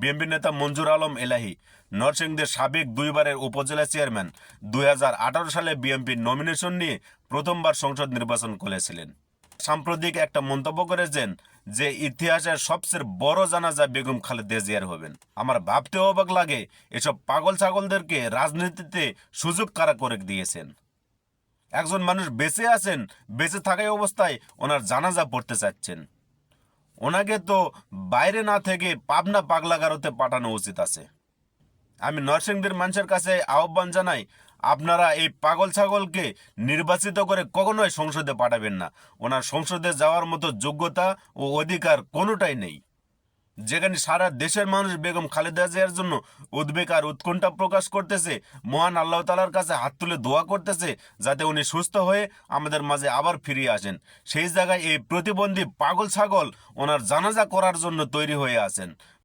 BNP নেতা মঞ্জুর আলম এলাহি, নরসিংদীর সাবেক দুইবারের উপজেলা চেয়ারম্যান দুই হাজার আঠারো সালে বিএনপির নমিনেশন নিয়ে প্রথমবার সংসদ নির্বাচন করেছিলেন। সাম্প্রতিক একটা মন্তব্য করেছেন যে, ইতিহাসের সবচেয়ে বড় জানাজা বেগম খালেদা জিয়ার হবেন। আমার ভাবতে অবাক লাগে এসব পাগল ছাগলদেরকে রাজনীতিতে সুযোগ কারা করে দিয়েছেন। একজন মানুষ বেঁচে আছেন, বেঁচে থাকাই অবস্থায় ওনার জানাজা পড়তে চাচ্ছেন। ওনাকে তো বাইরে না থেকে পাবনা পাগলাগারোতে পাঠানো উচিত আছে। আমি নরসিংদীর মানুষের কাছে আহ্বান জানাই, আপনারা এই পাগল ছাগলকে নির্বাচিত করে কখনোই সংসদে পাঠাবেন না। ওনার সংসদে যাওয়ার মতো যোগ্যতা ও অধিকার কোনোটাই নেই। যেখানে সারা দেশের মানুষ বেগম খালেদা জিয়ার জন্য উদ্বেগ আর উৎকণ্ঠা প্রকাশ করতেছে, মহান আল্লাহ তালার কাছে হাত তুলে দোয়া করতেছে, যাতে উনি সুস্থ হয়ে আমাদের মাঝে আবার ফিরিয়ে আসেন। সেই জায়গায় এই প্রতিবন্ধী পাগল ছাগল ওনার জানাজা করার জন্য তৈরি হয়ে আছেন।